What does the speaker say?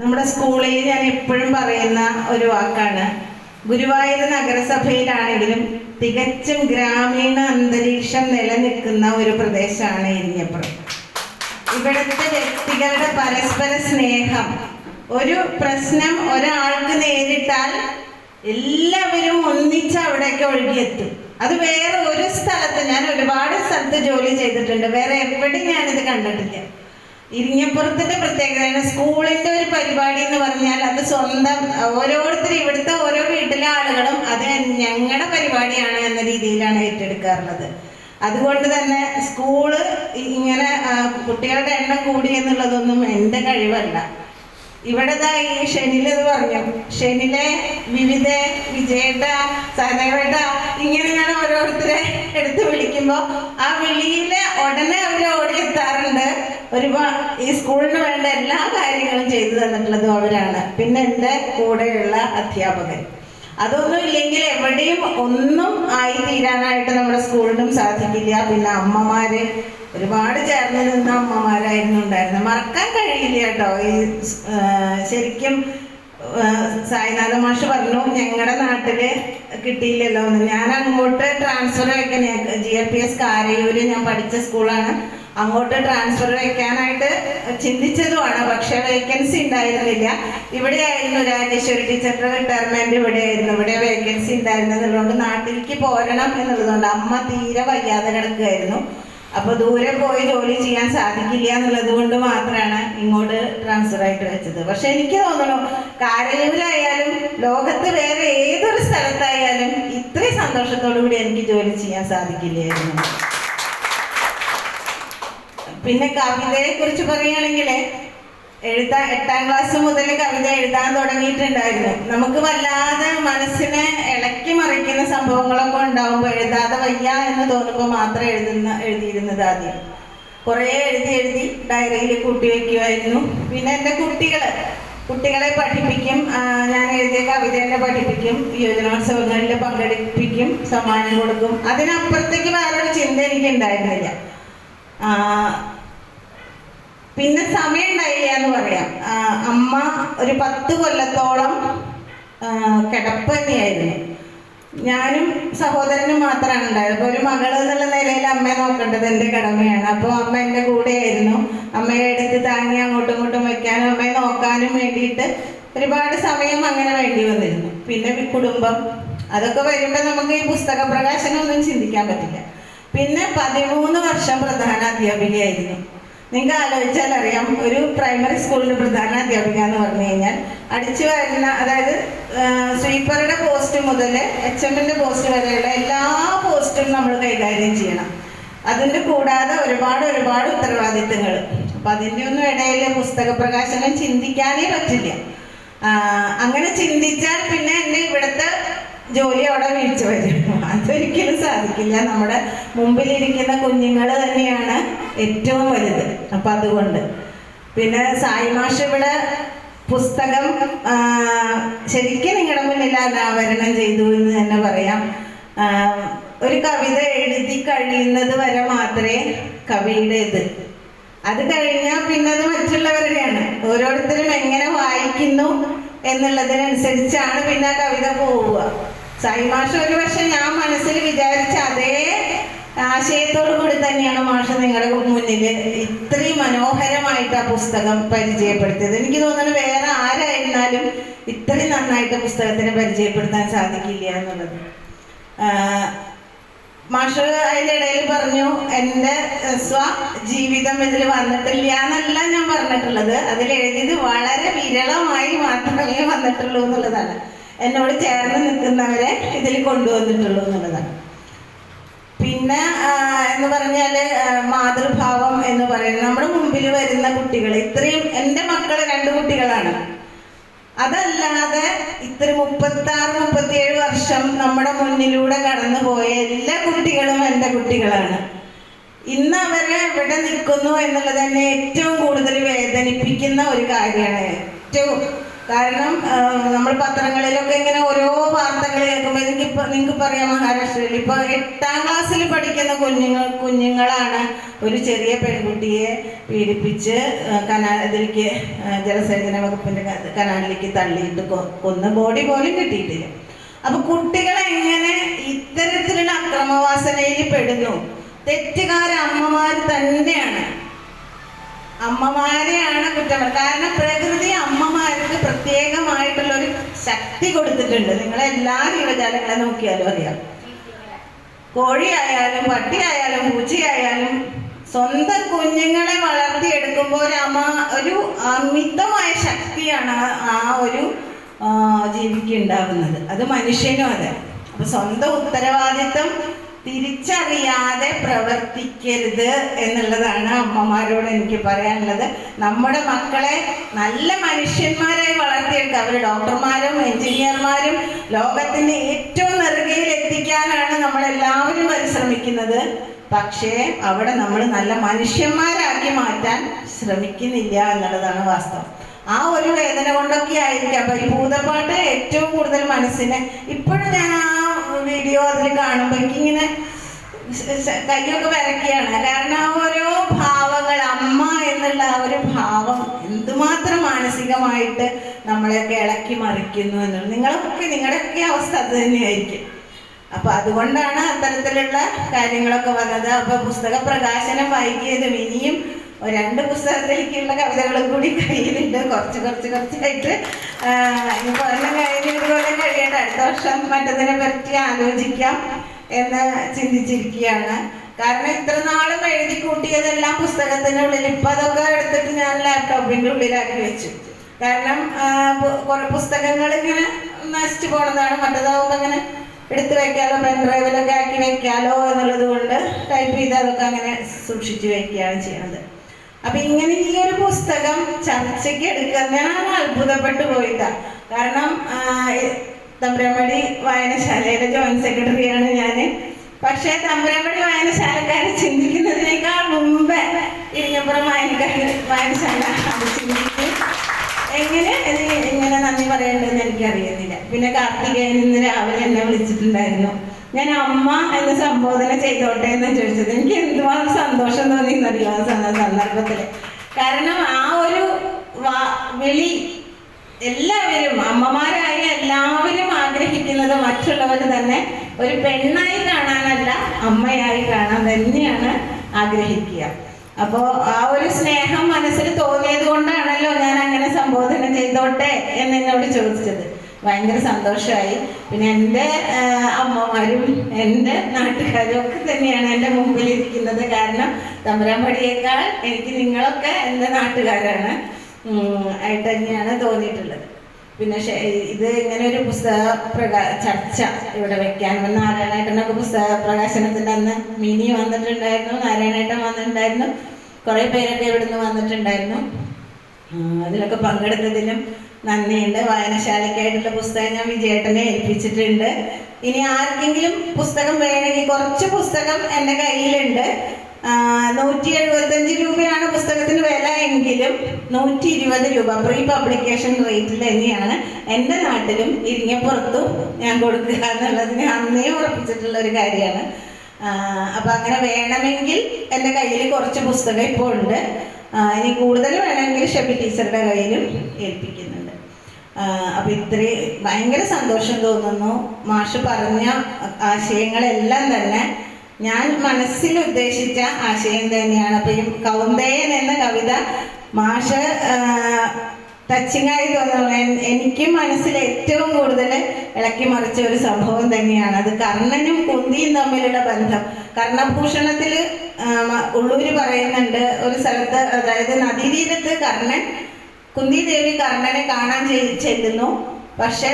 നമ്മുടെ സ്കൂളിൽ ഞാൻ എപ്പോഴും പറയുന്ന ഒരു വാക്കാണ്. ഗുരുവായൂർ നഗരസഭയിലാണെങ്കിലും തികച്ചും ഗ്രാമീണ അന്തരീക്ഷം നിലനിൽക്കുന്ന ഒരു പ്രദേശമാണ് ഇരിഞ്ഞപ്പുറം ഇവിടുത്തെ വ്യക്തികളുടെ പരസ്പര സ്നേഹം. ഒരു പ്രശ്നം ഒരാൾക്ക് നേരിട്ടാൽ എല്ലാവരും ഒന്നിച്ച് അവിടേക്ക് ഒഴുകിയെത്തും. അത് വേറെ ഒരു സ്ഥലത്ത് ഞാൻ ഒരുപാട് സ്ഥലത്ത് ജോലി ചെയ്തിട്ടുണ്ട്. വേറെ എവിടെയും ഞാനിത് കണ്ടിട്ടില്ല. ഇരിങ്ങപ്പുറത്തിന്റെ പ്രത്യേകതയാണ്. സ്കൂളിന്റെ ഒരു പരിപാടി എന്ന് പറഞ്ഞാൽ അത് സ്വന്തം ഓരോരുത്തരും ഇവിടുത്തെ ഓരോ വീട്ടിലെ ആളുകളും അത് ഞങ്ങളുടെ പരിപാടിയാണ് എന്ന രീതിയിലാണ് ഏറ്റെടുക്കാറുള്ളത്. അതുകൊണ്ട് തന്നെ സ്കൂൾ ഇങ്ങനെ കുട്ടികളുടെ എണ്ണം കൂടി എന്നുള്ളതൊന്നും എന്റെ കഴിവല്ല. ഇവിടെ ഈ എന്ന് പറഞ്ഞു. ഷെനിലെ വിവിധ വിജയേട്ട സഹദേവേട്ട ഇങ്ങനെ ഞാൻ ഓരോരുത്തരെ എടുത്ത് വിളിക്കുമ്പോൾ ആ വിളിയിലെ ഉടനെ അവർ ഒരുപാട് ഈ സ്കൂളിന് വേണ്ട എല്ലാ കാര്യങ്ങളും ചെയ്തു തന്നിട്ടുള്ളതും അവരാണ്. പിന്നെ എന്റെ കൂടെയുള്ള അധ്യാപകൻ. അതൊന്നും ഇല്ലെങ്കിൽ എവിടെയും ഒന്നും ആയി തീരാനായിട്ട് നമ്മുടെ സ്കൂളിനും സാധിക്കില്ല. പിന്നെ അമ്മമാര് ഒരുപാട് ചേർന്ന് നിന്ന അമ്മമാരായിരുന്നു ഉണ്ടായിരുന്നത്. മറക്കാൻ കഴിയില്ല കേട്ടോ. ഈ ശരിക്കും സായിനാഥ മാഷ് പറഞ്ഞു ഞങ്ങളുടെ നാട്ടിൽ കിട്ടിയില്ലല്ലോ എന്ന്. ഞാൻ അങ്ങോട്ട് ട്രാൻസ്ഫർ വെക്കാൻ G L P S Karayur ഞാൻ പഠിച്ച സ്കൂളാണ്. അങ്ങോട്ട് ട്രാൻസ്ഫർ വെക്കാനായിട്ട് ചിന്തിച്ചതുമാണ്. പക്ഷേ വേക്കൻസി ഉണ്ടായിരുന്നില്ല. ഇവിടെ ആയിരുന്നു രാജേശ്വരി ടീച്ചറുടെ റിട്ടയർമെന്റ് ഇവിടെ ആയിരുന്നു ഇവിടെ വേക്കൻസി ഉണ്ടായിരുന്നതുകൊണ്ട് നാട്ടിലേക്ക് പോരണം എന്നുള്ളതുകൊണ്ട് അമ്മ തീരെ വയ്യാതെ കിടക്കുകയായിരുന്നു. അപ്പൊ ദൂരെ പോയി ജോലി ചെയ്യാൻ സാധിക്കില്ല എന്നുള്ളത് കൊണ്ട് മാത്രമാണ് ഇങ്ങോട്ട് ട്രാൻസ്ഫർ ആയിട്ട് വെച്ചത്. പക്ഷെ എനിക്ക് തോന്നുന്നു കാരയൂരായാലും ലോകത്ത് വേറെ ഏതൊരു സ്ഥലത്തായാലും ഇത്രയും സന്തോഷത്തോടു കൂടി എനിക്ക് ജോലി ചെയ്യാൻ സാധിക്കില്ലായിരുന്നു. പിന്നെ കവിതയെ കുറിച്ച് പറയുകയാണെങ്കിൽ എഴുതാ എട്ടാം ക്ലാസ് മുതൽ കവിത എഴുതാൻ തുടങ്ങിയിട്ടുണ്ടായിരുന്നു. നമുക്ക് വല്ലാതെ മനസ്സിനെ ഇളക്കി മറിക്കുന്ന സംഭവങ്ങളൊക്കെ ഉണ്ടാവുമ്പോൾ എഴുതാതെ വയ്യ എന്ന് തോന്നുമ്പോൾ മാത്രം എഴുതുന്ന എഴുതിയിരുന്നത് ആദ്യം. കുറേ എഴുതി എഴുതി ഡയറിയിൽ കൂട്ടി വയ്ക്കുമായിരുന്നു പിന്നെ എന്റെ കുട്ടികൾ കുട്ടികളെ പഠിപ്പിക്കും. ഞാൻ എഴുതിയ കവിതേനെ പഠിപ്പിക്കും. യുവജനോത്സവങ്ങളിൽ പങ്കെടുപ്പിക്കും സമ്മാനം കൊടുക്കും. അതിനപ്പുറത്തേക്ക് വേറൊരു ചിന്ത എനിക്ക് ഉണ്ടായിരുന്നില്ല പിന്നെ സമയം ഉണ്ടായില്ല എന്ന് പറയാം. അമ്മ ഒരു പത്ത് കൊല്ലത്തോളം കിടപ്പ് തന്നെയായിരുന്നു. ഞാനും സഹോദരനും മാത്രമാണ് ഉണ്ടായത്. അപ്പോൾ ഒരു മകൾ എന്നുള്ള നിലയിൽ അമ്മയെ നോക്കേണ്ടത് എന്റെ കടമയാണ്. അപ്പോൾ അമ്മ എന്റെ കൂടെയായിരുന്നു. അമ്മയെ എടുത്ത് താങ്ങി അങ്ങോട്ടും ഇങ്ങോട്ടും വെക്കാനും അമ്മയെ നോക്കാനും വേണ്ടിയിട്ട് ഒരുപാട് സമയം അങ്ങനെ വേണ്ടി വന്നിരുന്നു. പിന്നെ കുടുംബം അതൊക്കെ വരുമ്പോൾ നമുക്ക് ഈ പുസ്തക പ്രകാശനം ഒന്നും ചിന്തിക്കാൻ പറ്റില്ല. പിന്നെ പതിമൂന്ന് വർഷം പ്രധാന അധ്യാപികയായിരുന്നു. നിങ്ങൾക്ക് ആലോചിച്ചാൽ അറിയാം ഒരു പ്രൈമറി സ്കൂളിന്റെ പ്രധാന അധ്യാപിക എന്ന് പറഞ്ഞു കഴിഞ്ഞാൽ അടിച്ചു വരുന്ന അതായത് സ്വീപ്പറുടെ പോസ്റ്റ് മുതൽ എച്ച് എമ്മിന്റെ പോസ്റ്റ് വരെയുള്ള എല്ലാ പോസ്റ്റും നമ്മൾ കൈകാര്യം ചെയ്യണം. അതിന്റെ കൂടാതെ ഒരുപാട് ഒരുപാട് ഉത്തരവാദിത്തങ്ങൾ. അപ്പം അതിന്റെ ഒന്നും ഇടയിൽ പുസ്തക പ്രകാശനം ചിന്തിക്കാനേ പറ്റില്ല. അങ്ങനെ ചിന്തിച്ചാൽ പിന്നെ എന്നെ ഇവിടുത്തെ ജോലി അവിടെ വീഴ്ച വരും. അതൊരിക്കലും സാധിക്കില്ല. നമ്മുടെ മുമ്പിലിരിക്കുന്ന കുഞ്ഞുങ്ങൾ തന്നെയാണ് ഏറ്റവും വലുത്. അപ്പം അതുകൊണ്ട്. പിന്നെ സായി മാഷ് ഇവിടെ പുസ്തകം ശരിക്കും നിങ്ങളുടെ മുന്നിൽ അനാവരണം ചെയ്തു എന്ന് തന്നെ പറയാം. ഒരു കവിത എഴുതി കഴിയുന്നത് വരെ മാത്രമേ കവിയുടെ ഇത് അത് കഴിഞ്ഞാൽ പിന്നെ അത് മറ്റുള്ളവരുടെയാണ്. ഓരോരുത്തരും എങ്ങനെ വായിക്കുന്നു എന്നുള്ളതിനനുസരിച്ചാണ് പിന്നെ ആ കവിത പോവുക. സായി ഒരു പക്ഷെ ഞാൻ മനസ്സിൽ വിചാരിച്ച അതേ ആശയത്തോടു കൂടി തന്നെയാണ് മാഷ് നിങ്ങളുടെ മുന്നിൽ ഇത്രയും മനോഹരമായിട്ട് ആ പുസ്തകം പരിചയപ്പെടുത്തിയത്. എനിക്ക് തോന്നുന്നു വേറെ ആരായിരുന്നാലും ഇത്രയും നന്നായിട്ട് പുസ്തകത്തിനെ പരിചയപ്പെടുത്താൻ സാധിക്കില്ല എന്നുള്ളത്. മാഷ് ഇടയിൽ പറഞ്ഞു എന്റെ സ്വ ജീവിതം ഇതിൽ വന്നിട്ടില്ല എന്നല്ല ഞാൻ പറഞ്ഞിട്ടുള്ളത്. അതിൽ എഴുതിയത് വളരെ വിരളമായി മാത്രമേ വന്നിട്ടുള്ളൂ എന്നുള്ളതാണ്. എന്നോട് ചേർന്ന് നിൽക്കുന്നവരെ ഇതിൽ കൊണ്ടുവന്നിട്ടുള്ളൂ എന്നുള്ളതാണ്. പിന്നെ എന്ന് പറഞ്ഞാൽ മാതൃഭാവം എന്ന് പറയുന്നത് നമ്മുടെ മുമ്പിൽ വരുന്ന കുട്ടികൾ. ഇത്രയും എന്റെ മക്കൾ രണ്ട് കുട്ടികളാണ്. അതല്ലാതെ ഇത്ര മുപ്പത്തി ആറ് മുപ്പത്തിയേഴ് വർഷം നമ്മുടെ മുന്നിലൂടെ കടന്നുപോയ എല്ലാ കുട്ടികളും എന്റെ കുട്ടികളാണ്. ഇന്ന് അവരെ എവിടെ നിൽക്കുന്നു എന്നുള്ളത് തന്നെ ഏറ്റവും കൂടുതൽ വേദനിപ്പിക്കുന്ന ഒരു കാര്യമാണ് ഏറ്റവും കാരണം നമ്മൾ പത്രങ്ങളിലൊക്കെ ഇങ്ങനെ ഓരോ വാർത്തകൾ കേൾക്കുമ്പോൾ എനിക്കിപ്പോൾ നിങ്ങൾക്ക് പറയാം മഹാരാഷ്ട്രയിൽ ഇപ്പോൾ എട്ടാം ക്ലാസ്സിൽ പഠിക്കുന്ന കുഞ്ഞുങ്ങൾ കുഞ്ഞുങ്ങളാണ് ഒരു ചെറിയ പെൺകുട്ടിയെ പീഡിപ്പിച്ച് കനാ ഇതിലേക്ക് ജലസേചന വകുപ്പിന്റെ കനാലിലേക്ക് തള്ളിയിട്ട് കൊന്ന് ബോഡി പോലും കിട്ടിയിട്ടില്ല. അപ്പൊ കുട്ടികൾ എങ്ങനെ ഇത്തരത്തിലുള്ള അക്രമവാസനയിൽ പെടുന്നു? തെറ്റുകാര അമ്മമാർ തന്നെയാണ്. അമ്മമാരെയാണ് കുറ്റം. കാരണം ശക്തി കൊടുത്തിട്ടുണ്ട്. നിങ്ങൾ എല്ലാ ജീവജാലങ്ങളെ നോക്കിയാലും അറിയാം. കോഴിയായാലും പട്ടിയായാലും പൂച്ചയായാലും സ്വന്തം കുഞ്ഞുങ്ങളെ വളർത്തിയെടുക്കുമ്പോൾ അമ്മ ഒരു അമിതമായ ശക്തിയാണ് ആ- ഒരു ജീവിക്ക് ഉണ്ടാകുന്നത്. അത് മനുഷ്യനും അതെ. അപ്പൊ സ്വന്തം ഉത്തരവാദിത്വം തിരിച്ചറിയാതെ പ്രവർത്തിക്കരുത് എന്നുള്ളതാണ് അമ്മമാരോട് എനിക്ക് പറയാനുള്ളത്. നമ്മുടെ മക്കളെ നല്ല മനുഷ്യന്മാരായി വളർത്തിയെടുക്കുക അവർ ഡോക്ടർമാരും എഞ്ചിനീയർമാരും ലോകത്തിന്റെ ഏറ്റവും നെറുകയിൽ എത്തിക്കാനാണ് നമ്മളെല്ലാവരും പരിശ്രമിക്കുന്നത്. പക്ഷേ അവിടെ നമ്മൾ നല്ല മനുഷ്യന്മാരാക്കി മാറ്റാൻ ശ്രമിക്കുന്നില്ല എന്നുള്ളതാണ് വാസ്തവം. ആ ഒരു വേദന കൊണ്ടൊക്കെ ആയിരിക്കാം അപ്പൊ ഈ ഭൂതപ്പാട്ട് ഏറ്റവും കൂടുതൽ മനസ്സിനെ ഇപ്പോഴും ഞാൻ ആ വീഡിയോ അതിൽ കാണുമ്പോൾ എനിക്കിങ്ങനെ കൈയൊക്കെ വരയ്ക്കുകയാണ് കാരണം ഓരോ ഭാവങ്ങൾ അമ്മ എന്നുള്ള ആ ഒരു ഭാവം എന്തുമാത്രം മാനസികമായിട്ട് നമ്മളെയൊക്കെ ഇളക്കി മറിക്കുന്നു എന്നുള്ളത്. നിങ്ങളൊക്കെ നിങ്ങളുടെയൊക്കെ അവസ്ഥ അത് തന്നെയായിരിക്കും. അപ്പൊ അതുകൊണ്ടാണ് അത്തരത്തിലുള്ള കാര്യങ്ങളൊക്കെ വന്നത്. അപ്പൊ പുസ്തക പ്രകാശനം വൈകിയതും ഇനിയും രണ്ട് പുസ്തകത്തിലേക്കുള്ള കവിതകളും കൂടി കയ്യിലുണ്ട്. കുറച്ച് കുറച്ച് കുറച്ചായിട്ട് കൊല്ലം കഴിഞ്ഞ് ഒരു കൊല്ലം അടുത്ത വർഷം മറ്റതിനെ പറ്റി ആലോചിക്കാം എന്ന് ചിന്തിച്ചിരിക്കുകയാണ്. കാരണം ഇത്ര നാളും എഴുതി കൂട്ടിയതെല്ലാം പുസ്തകത്തിനുള്ളിൽ ഇപ്പൊ അതൊക്കെ എടുത്തിട്ട് ഞാൻ ലാപ്ടോപ്പിന്റെ ഉള്ളിലാക്കി വെച്ചു. കാരണം കുറെ പുസ്തകങ്ങൾ ഇങ്ങനെ നശിച്ചു പോണതാണ്. മറ്റേതാവുമ്പോൾ അങ്ങനെ എടുത്തു വെക്കാലോ പെൻ ഡ്രൈവിലൊക്കെ ആക്കി വെക്കാലോ എന്നുള്ളത് കൊണ്ട് ടൈപ്പ് ചെയ്ത് അതൊക്കെ അങ്ങനെ സൂക്ഷിച്ചു വെക്കുകയാണ് ചെയ്യുന്നത് അപ്പൊ ഇങ്ങനെ ഈ ഒരു പുസ്തകം ചർച്ചയ്ക്ക് എടുക്കാൻ ഞാൻ അത്ഭുതപ്പെട്ടു പോയിട്ടാ കാരണം തമ്പ്രമ്പടി വായനശാലയുടെ ജോയിന്റ് സെക്രട്ടറിയാണ് ഞാൻ പക്ഷേ തമ്പ്രമ്പടി വായനശാലക്കാരെ ചിന്തിക്കുന്നതിനേക്കാൾ മുമ്പേ ഇരിഞ്ഞപ്പുറം വായനക്കാർ വായനശാല ചിന്തിക്കും എങ്ങനെ? ഇത് ഇങ്ങനെ നന്ദി പറയേണ്ടതെന്ന് എനിക്കറിയുന്നില്ല. പിന്നെ കാർത്തികേയൻ ഇന്ന് രാവിലെ എന്നെ വിളിച്ചിട്ടുണ്ടായിരുന്നു. ഞാൻ അമ്മ എന്ന് സംബോധന ചെയ്തോട്ടെ എന്ന് ചോദിച്ചത്. എനിക്ക് എന്തുമാത്രം സന്തോഷം തോന്നി എന്നറിയാം സന്ദർഭത്തിൽ കാരണം ആ ഒരു വിളി എല്ലാവരും അമ്മമാരായ എല്ലാവരും ആഗ്രഹിക്കുന്നത് മറ്റുള്ളവർ തന്നെ ഒരു പെണ്ണായി കാണാനല്ല അമ്മയായി കാണാൻ തന്നെയാണ് ആഗ്രഹിക്കുക. അപ്പോൾ ആ ഒരു സ്നേഹം മനസ്സിൽ തോന്നിയത് കൊണ്ടാണല്ലോ ഞാൻ അങ്ങനെ സംബോധന ചെയ്തോട്ടെ എന്ന് എന്നോട് ചോദിച്ചത്. ഭയങ്കര സന്തോഷമായി പിന്നെ എന്റെ അമ്മമാരും എന്റെ നാട്ടുകാരും ഒക്കെ തന്നെയാണ് എന്റെ മുമ്പിൽ ഇരിക്കുന്നത്. കാരണം തമ്പരാമ്പടിയേക്കാൾ എനിക്ക് നിങ്ങളൊക്കെ എന്റെ നാട്ടുകാരാണ്. ആയിട്ട് തന്നെയാണ് തോന്നിയിട്ടുള്ളത്. പിന്നെ ഇത് ഇങ്ങനെ ഒരു പുസ്തക പ്രകാ ചർച്ച ഇവിടെ വെക്കാൻ. നാരായണേട്ടനൊക്കെ പുസ്തക പ്രകാശനത്തിന്റെ അന്ന് മിനി വന്നിട്ടുണ്ടായിരുന്നു നാരായണേട്ടൻ വന്നിട്ടുണ്ടായിരുന്നു. കുറേ പേരൊക്കെ ഇവിടുന്ന് വന്നിട്ടുണ്ടായിരുന്നു. അതിലൊക്കെ പങ്കെടുത്തതിലും നന്ദിയുണ്ട്. വായനശാലയ്ക്കായിട്ടുള്ള പുസ്തകം ഞാൻ വിജയേട്ടനെ ഏൽപ്പിച്ചിട്ടുണ്ട്. ഇനി ആർക്കെങ്കിലും പുസ്തകം വേണമെങ്കിൽ കുറച്ച് പുസ്തകം എന്റെ കയ്യിലുണ്ട്. നൂറ്റി എഴുപത്തഞ്ച് രൂപയാണ് പുസ്തകത്തിന് വില എങ്കിലും നൂറ്റി ഇരുപത് രൂപ. പ്രീ പബ്ലിക്കേഷൻ റേറ്റിൽ തന്നെയാണ് എന്റെ നാട്ടിലും ഇരിങ്ങപ്പുറത്തും ഞാൻ കൊടുക്കുക എന്നുള്ളതിന് അന്നേ ഉറപ്പിച്ചിട്ടുള്ള ഒരു കാര്യമാണ്. അപ്പം അങ്ങനെ വേണമെങ്കിൽ എന്റെ കയ്യിൽ കുറച്ച് പുസ്തകം ഇപ്പോൾ ഉണ്ട്. ഇനി കൂടുതൽ വേണമെങ്കിൽ ഷെബി ടീച്ചറുടെ കയ്യിലും ഏൽപ്പിക്കുന്നുണ്ട്. അപ്പം ഇത്രയും ഭയങ്കര സന്തോഷം തോന്നുന്നു. മാഷ് പറഞ്ഞ ആശയങ്ങളെല്ലാം തന്നെ ഞാൻ മനസ്സിൽ ഉദ്ദേശിച്ച ആശയം തന്നെയാണ്. അപ്പൊ ഈ കൗന്ദയൻ എന്ന കവിത മാഷ് ടച്ചിങ്ങായി തോന്നുന്നു. എനിക്ക് മനസ്സിൽ ഏറ്റവും കൂടുതൽ ഇളക്കി മറിച്ച ഒരു സംഭവം തന്നെയാണ്. അത് കർണനും കുന്തിയും തമ്മിലുള്ള ബന്ധം. കർണഭൂഷണത്തിൽ ഉള്ളൂര് പറയുന്നുണ്ട് ഒരു സ്ഥലത്ത് അതായത് നദീതീരത്ത് കർണൻ കുന്തി ദേവി കർണനെ കാണാൻ ചെല്ലുന്നു. പക്ഷെ